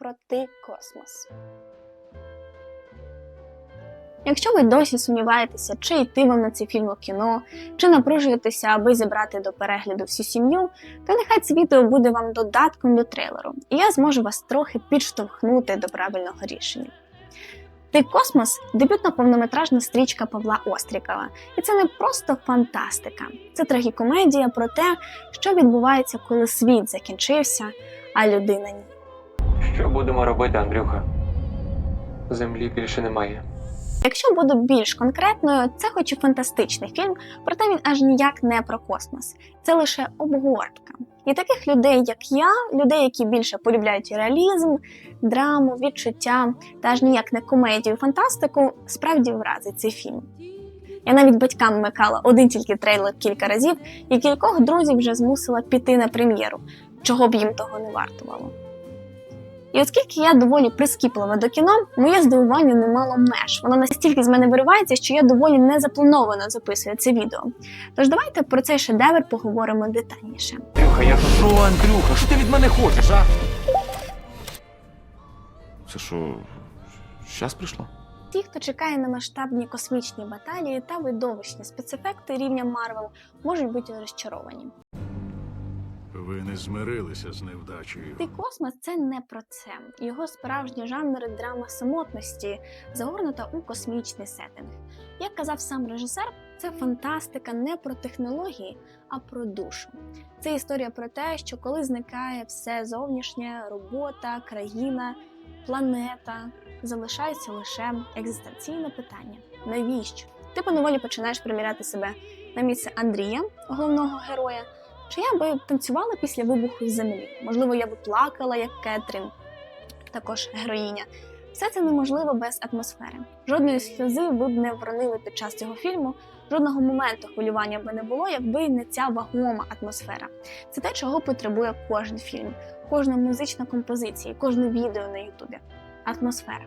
про ти космос. Якщо ви досі сумніваєтеся, чи йти вам на цей фільм у кіно, чи напружуєтеся, аби зібрати до перегляду всю сім'ю, то нехай це відео буде вам додатком до трейлеру, і я зможу вас трохи підштовхнути до правильного рішення. Ти космос дебютна повнометражна стрічка Павла Острікова, і це не просто фантастика, це трагікомедія про те, що відбувається, коли світ закінчився, а людина ні. Що будемо робити, Андрюха? Землі більше немає. Якщо буду більш конкретною, це хоч і фантастичний фільм, проте він аж ніяк не про космос. Це лише обгортка. І таких людей, як я, людей, які більше полюбляють реалізм, драму, відчуття та аж ніяк не комедію, фантастику, справді вразить цей фільм. Я навіть батькам вмикала один тільки трейлер кілька разів, і кількох друзів вже змусила піти на прем'єру, чого б їм того не вартувало. І оскільки я доволі прискіплива до кіно, моє здивування не мало меж. Воно настільки з мене виривається, що я доволі незаплановано записую це відео. Тож давайте про цей шедевр поговоримо детальніше. Андрюха, я тут. Андрюха, що ти від мене хочеш, а? Це що, щас прийшло? Ті, хто чекає на масштабні космічні баталії та видовищні спецефекти рівня Марвел, можуть бути розчаровані. Ви не змирилися з невдачею. Ти космос це не про це. Його справжній жанр драма самотності, загорнута у космічний сеттинг. Як казав сам режисер, це фантастика не про технології, а про душу. Це історія про те, що коли зникає все зовнішнє, робота, країна, планета, залишається лише екзистенційне питання: навіщо? Ти поневолі починаєш приміряти себе на місце Андрія, головного героя. Чи я би танцювала після вибуху землі? Можливо, я би плакала, як Кетрін, також героїня. Все це неможливо без атмосфери. Жодної сльози ви б не вронили під час цього фільму, жодного моменту хвилювання би не було, якби не ця вагома атмосфера. Це те, чого потребує кожен фільм, кожна музична композиція, кожне відео на Ютубі. Атмосфера.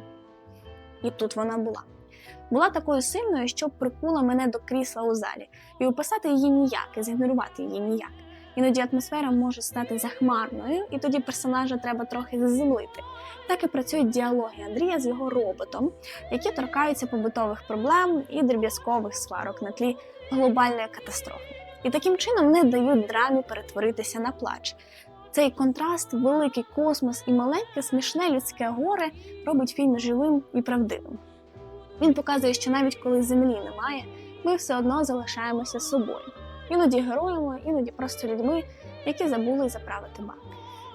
І тут вона була. Була такою сильною, що прикула мене до крісла у залі, і описати її ніяк, і зігнорувати її ніяк. Іноді атмосфера може стати захмарною, і тоді персонажа треба трохи заземлити. Так і працюють діалоги Андрія з його роботом, які торкаються побутових проблем і дріб'язкових сварок на тлі глобальної катастрофи. І таким чином не дають драмі перетворитися на плач. Цей контраст, великий космос і маленьке смішне людське горе робить фільм живим і правдивим. Він показує, що навіть коли землі немає, ми все одно залишаємося собою іноді героями, іноді просто людьми, які забули заправити бак.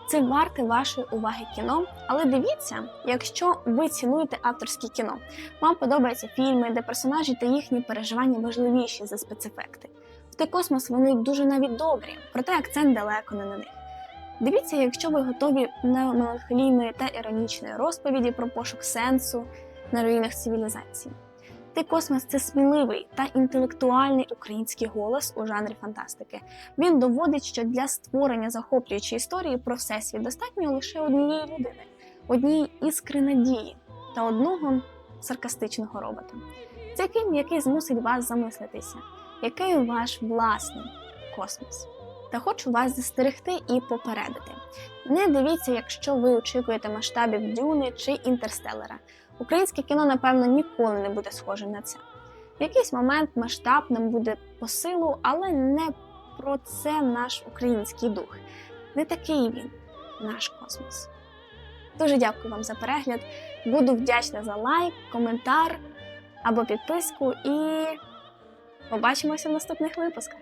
Це варте вашої уваги кіно, але дивіться, якщо ви цінуєте авторське кіно, вам подобаються фільми, де персонажі та їхні переживання важливіші за спецефекти. В той космос вони дуже навіть добрі, проте акцент далеко не на них. Дивіться, якщо ви готові на меланхолійної та іронічної розповіді про пошук сенсу на руїнах цивілізації. Ти космос це сміливий та інтелектуальний український голос у жанрі фантастики. Він доводить, що для створення захоплюючої історії про всесвіт достатньо лише однієї людини, однієї іскри надії та одного саркастичного робота. Це фільм, який змусить вас замислитися, який ваш власний космос. Та хочу вас застерегти і попередити. Не дивіться, якщо ви очікуєте масштабів Дюни чи Інтерстелера. Українське кіно, напевно, ніколи не буде схоже на це. В якийсь момент масштаб нам буде по силу, але не про це наш український дух. Не такий він, наш космос. Дуже дякую вам за перегляд. Буду вдячна за лайк, коментар або підписку і побачимося в наступних випусках.